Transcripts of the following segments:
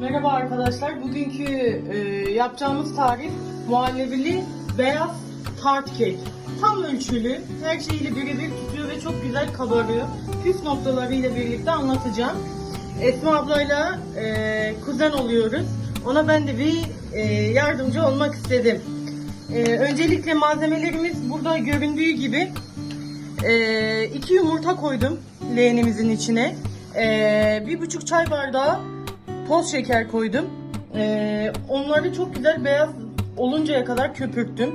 Merhaba arkadaşlar. Bugünkü e, yapacağımız tarif muhallebili beyaz tart kek. Tam ölçülü, her şeyiyle birebir tutuyor ve çok güzel kabarıyor. Püf noktalarıyla birlikte anlatacağım. Esma ablayla e, kuzen oluyoruz. Ona ben de bir e, yardımcı olmak istedim. E, öncelikle malzemelerimiz burada göründüğü gibi e, iki yumurta koydum leğenimizin içine. E, bir buçuk çay bardağı toz şeker koydum. Ee, onları çok güzel beyaz oluncaya kadar köpürttüm.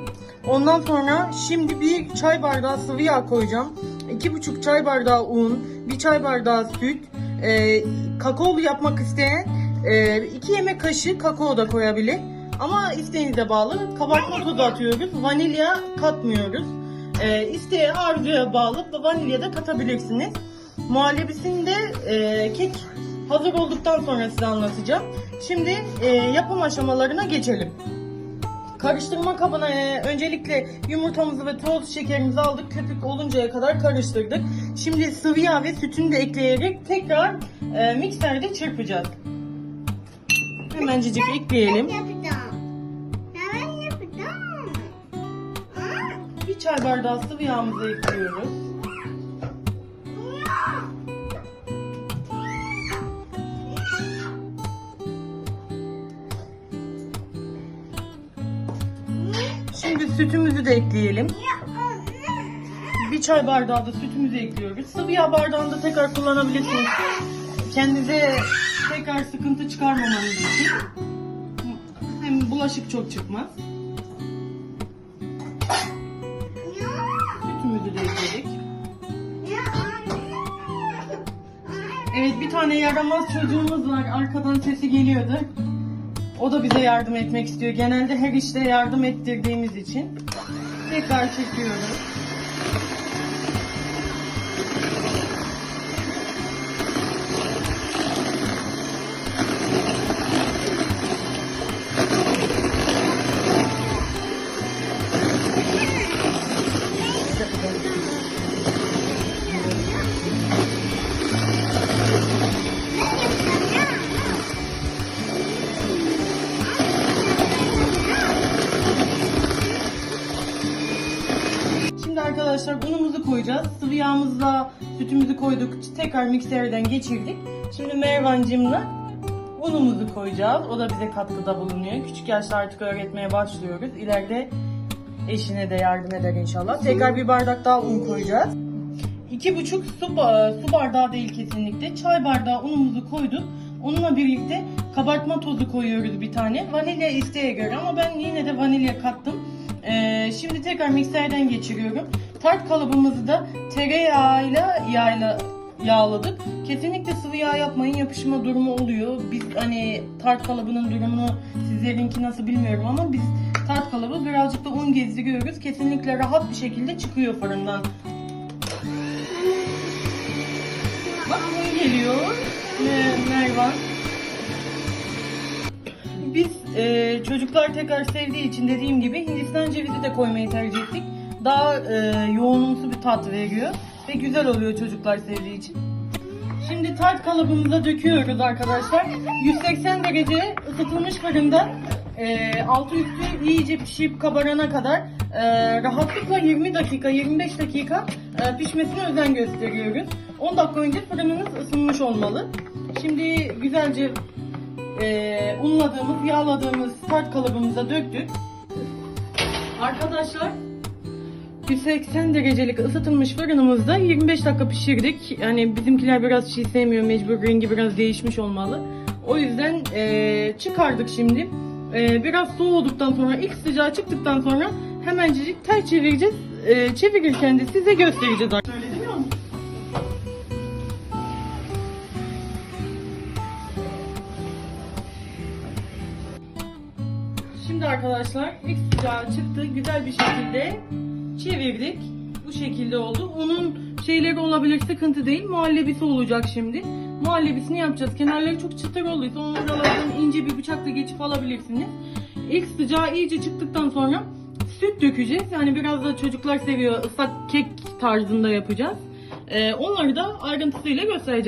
Ondan sonra şimdi bir çay bardağı sıvı yağ koyacağım. iki buçuk çay bardağı un, bir çay bardağı süt, e, kakaolu yapmak isteyen e, iki yemek kaşığı kakao da koyabilir. Ama isteğinize bağlı. Kabartma tozu atıyoruz. Vanilya katmıyoruz. E, isteğe arzuya bağlı vanilya da katabilirsiniz. Muhallebisinde e, kek hazır olduktan sonra size anlatacağım. Şimdi e, yapım aşamalarına geçelim. Karıştırma kabına e, öncelikle yumurtamızı ve toz şekerimizi aldık. Köpük oluncaya kadar karıştırdık. Şimdi sıvı yağ ve sütünü de ekleyerek tekrar e, mikserde çırpacağız. Hemencecik ekleyelim. Bir çay bardağı sıvı yağımızı ekliyoruz. Şimdi sütümüzü de ekleyelim. Bir çay bardağı da sütümüzü ekliyoruz. Sıvı yağ bardağında tekrar kullanabilirsiniz. Kendinize tekrar sıkıntı çıkarmamanız için. Hem bulaşık çok çıkmaz. Sütümüzü de ekledik. Evet bir tane yaramaz çocuğumuz var. Arkadan sesi geliyordu. O da bize yardım etmek istiyor. Genelde her işte yardım ettirdiğimiz için. Tekrar çekiyoruz. Arkadaşlar unumuzu koyacağız. Sıvı yağımızla sütümüzü koyduk. Tekrar mikserden geçirdik. Şimdi Mervancım'la unumuzu koyacağız. O da bize katkıda bulunuyor. Küçük yaşta artık öğretmeye başlıyoruz. İleride eşine de yardım eder inşallah. Tekrar bir bardak daha un koyacağız. İki buçuk su, su bardağı değil kesinlikle. Çay bardağı unumuzu koyduk. Onunla birlikte kabartma tozu koyuyoruz bir tane. Vanilya isteğe göre ama ben yine de vanilya kattım. Ee, şimdi tekrar mikserden geçiriyorum. Tart kalıbımızı da tereyağıyla yağla yağladık. Kesinlikle sıvı yağ yapmayın yapışma durumu oluyor. Biz hani tart kalıbının durumunu sizlerinki nasıl bilmiyorum ama biz tart kalıbı birazcık da un gezdiriyoruz. Kesinlikle rahat bir şekilde çıkıyor fırından. Bak un geliyor. Ee, Mervan. Biz e, çocuklar tekrar sevdiği için dediğim gibi Hindistan cevizi de koymayı tercih ettik. Daha e, yoğunumsu bir tat veriyor ve güzel oluyor çocuklar sevdiği için. Şimdi tart kalıbımıza döküyoruz arkadaşlar. 180 derece ısıtılmış fırında e, altı üstü iyice pişip kabarana kadar e, rahatlıkla 20 dakika 25 dakika e, pişmesine özen gösteriyoruz. 10 dakika önce fırınımız ısınmış olmalı. Şimdi güzelce e, unladığımız, yağladığımız tart kalıbımıza döktük. Arkadaşlar 180 derecelik ısıtılmış fırınımızda 25 dakika pişirdik. Yani bizimkiler biraz çiğ sevmiyor. Mecbur rengi biraz değişmiş olmalı. O yüzden e, çıkardık şimdi. E, biraz soğuduktan sonra ilk sıcağı çıktıktan sonra hemencecik ters çevireceğiz. E, çevirirken de size göstereceğiz. Söyledim ya. Şimdi arkadaşlar ilk sıcağı çıktı. Güzel bir şekilde çevirdik. Bu şekilde oldu. Onun şeyleri olabilir sıkıntı değil. Muhallebisi olacak şimdi. Muhallebisini yapacağız. Kenarları çok çıtır olduysa onu aralardan ince bir bıçakla geçip alabilirsiniz. İlk sıcağı iyice çıktıktan sonra süt dökeceğiz. Yani biraz da çocuklar seviyor ıslak kek tarzında yapacağız. Ee, onları da ayrıntısıyla göstereceğiz.